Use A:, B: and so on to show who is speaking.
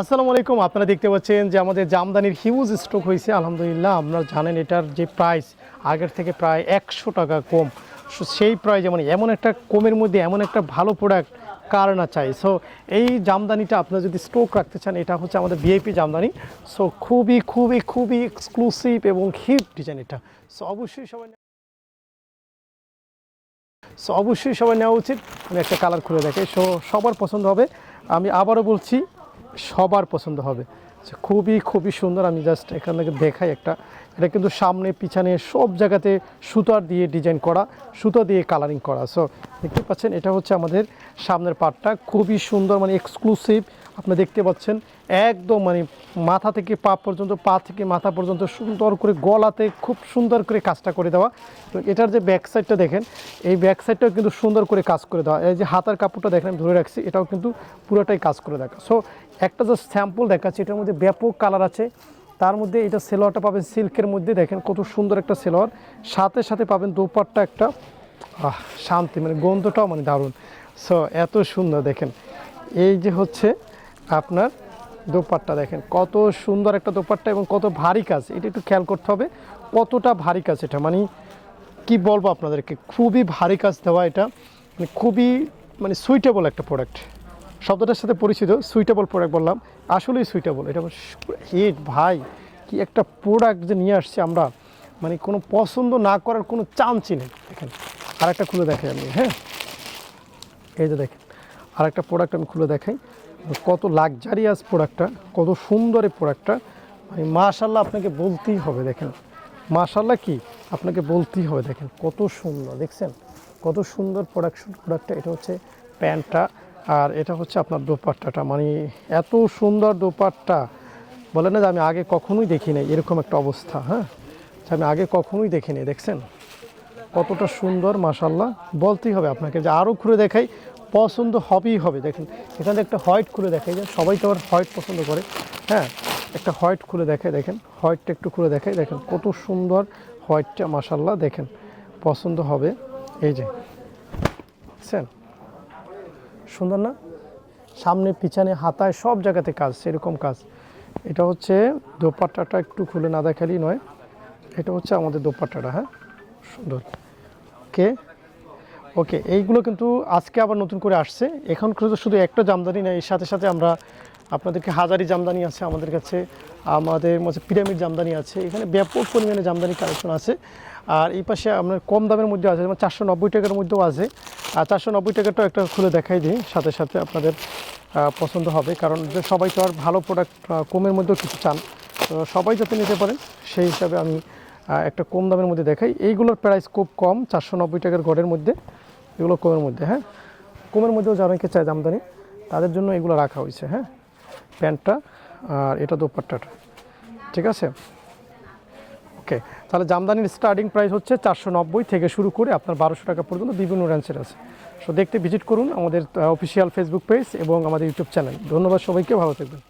A: আসসালামু আলাইকুম, আপনারা দেখতে পাচ্ছেন যে আমাদের জামদানির হিউজ স্টক হয়েছে। আলহামদুলিল্লাহ আপনারা জানেন এটার যে প্রাইস আগের থেকে প্রায় একশো টাকা কম। সেই প্রাইজে মানে এমন একটা কমের মধ্যে এমন একটা ভালো প্রোডাক্ট কার না চাই। সো এই জামদানিটা আপনারা যদি স্টক রাখতে চান, এটা হচ্ছে আমাদের ভিআইপি জামদানি। সো খুবই খুবই খুবই এক্সক্লুসিভ এবং হিট ডিজাইন এটা। সো অবশ্যই সবাই সো অবশ্যই সবাই নেওয়া উচিত। আমি একটা কালার খুলে দেখে, সো সবার পছন্দ হবে। আমি আবারও বলছি সবার পছন্দ হবে। খুবই খুবই সুন্দর। আমি জাস্ট এখান থেকে দেখাই একটা। এটা কিন্তু সামনে, পিছনে সব জায়গাতে সুতার দিয়ে ডিজাইন করা, সুতো দিয়ে কালারিং করা। সো দেখতে পাচ্ছেন, এটা হচ্ছে আমাদের সামনের পার্টটা খুবই সুন্দর মানে এক্সক্লুসিভ আপনি দেখতে পাচ্ছেন, একদম মানে মাথা থেকে পা পর্যন্ত, পা থেকে মাথা পর্যন্ত সুন্দর করে গলাতে খুব সুন্দর করে কাজটা করে দেওয়া। তো এটার যে ব্যাক সাইডটা দেখেন, এই ব্যাক সাইডটাও কিন্তু সুন্দর করে কাজ করে দেওয়া। এই যে হাতার কাপড়টা দেখেন, আমি ধরে রাখছি, এটাও কিন্তু পুরোটাই কাজ করে দেখা সো একটা যে স্যাম্পল দেখাচ্ছি, এটার মধ্যে ব্যাপক কালার আছে। তার মধ্যে এটা সেলোয়ারটা পাবেন সিল্কের মধ্যে, দেখেন কত সুন্দর একটা সেলোয়ার। সাথে সাথে পাবেন দোপাট্টা একটা শান্তি মানে গন্ধটাও মানে দারুণ। সো এত সুন্দর, দেখেন। এই যে হচ্ছে আপনার দোপাট্টা দেখেন, কত সুন্দর একটা দোপাট্টা এবং কত ভারী কাজ। এটা একটু খেয়াল করতে হবে, কতটা ভারী কাজ এটা। মানে কি বলব আপনাদেরকে, খুবই ভারী কাজ দেওয়া এটা। মানে খুবই মানে সুইটেবল একটা প্রোডাক্ট শব্দটার সাথে পরিচিত সুইটেবল প্রোডাক্ট বললাম, আসলেই সুইটেবল এটা হিট ভাই। কি একটা প্রোডাক্ট যে নিয়ে আসছি আমরা। মানে কোনো পছন্দ না করার কোনো চান্সই নেই। দেখেন আর একটা খুলে দেখাই আমি হ্যাঁ? এই যে দেখেন আর একটা প্রোডাক্ট আমি খুলে দেখাই। কত লাক্সারিয়াস প্রোডাক্টটা কত সুন্দর এই প্রোডাক্টটা মানে মাশাল্লাহ আপনাকে বলতেই হবে, দেখেন। মাশাল্লাহ কি? আপনাকে বলতেই হবে, দেখেন, কত সুন্দর, দেখছেন? কত সুন্দর প্রোডাকশন প্রোডাক্টটা এটা হচ্ছে প্যান্টটা, আর এটা হচ্ছে আপনার দোপাট্টাটা। মানে এত সুন্দর দোপাট্টা। বলে না যে আমি আগে কখনোই দেখি নাই, এরকম একটা অবস্থা হ্যাঁ? আমি আগে কখনোই দেখিনি দেখছেন? কতটা সুন্দর মাশাল্লাহ বলতেই হবে আপনাকে যে আরও ঘুরে দেখাই পছন্দ হবেই হবে। দেখেন, এখানে একটা হোয়াইট খুলে দেখাই যে সবাই তো আবার হোয়াইট পছন্দ করে হ্যাঁ? একটা হোয়াইট খুলে দেখায় দেখেন, হোয়াইটটা একটু খুলে দেখাই দেখেন, কত সুন্দর হোয়াইটটা মাশাল্লাহ দেখেন, পছন্দ হবে। এই যে, বুঝছেন? সুন্দর না? সামনে, পিছনে, হাতায় সব জায়গাতে কাজ, সেরকম কাজ। এটা হচ্ছে দোপাট্টাটা একটু খুলে না দেখালেই নয়, এটা হচ্ছে আমাদের দোপাট্টাটা হ্যাঁ? সুন্দর। ওকে? ওকে এইগুলো কিন্তু আজকে আবার নতুন করে আসছে। এখন শুধু একটা জামদানি না, এর সাথে সাথে আমরা আপনাদেরকে হাজারি জামদানি আছে আমাদের কাছে। আমাদের মধ্যে পিরামিড জামদানি আছে। এখানে ব্যাপক পরিমাণে জামদানি কালেকশন আছে। আর এই পাশে আপনার কম দামের মধ্যে আছে, যেমন চারশো নব্বই টাকার মধ্যেও আছে। আর চারশো নব্বই টাকাটাও একটা খুলে দেখাই দিই, সাথে সাথে আপনাদের পছন্দ হবে। কারণ সবাই তো আর ভালো প্রোডাক্ট কমের মধ্যেও কিছু চান। তো সবাই যাতে নিতে পারেন, সেই হিসাবে আমি একটা কম দামের মধ্যে দেখাই। এইগুলোর প্রাইস খুব কম, চারশো নব্বই টাকার গড়ের মধ্যে। এগুলো কমের মধ্যে হ্যাঁ? কমের মধ্যেও যারা অনেকে চায় জামদানি, তাদের জন্য এগুলো রাখা হয়েছে হ্যাঁ? প্যান্টটা আর এটা দোপাট্টাটা, ঠিক আছে? ওকে, তাহলে জামদানির স্টার্টিং প্রাইস হচ্ছে চারশো নব্বই থেকে শুরু করে আপনার বারোশো টাকা পর্যন্ত বিভিন্ন রেঞ্জের আছে। সো দেখতে ভিজিট করুন আমাদের অফিসিয়াল ফেসবুক পেজ এবং আমাদের ইউটিউব চ্যানেল ধন্যবাদ সবাইকে, ভালো থাকবেন।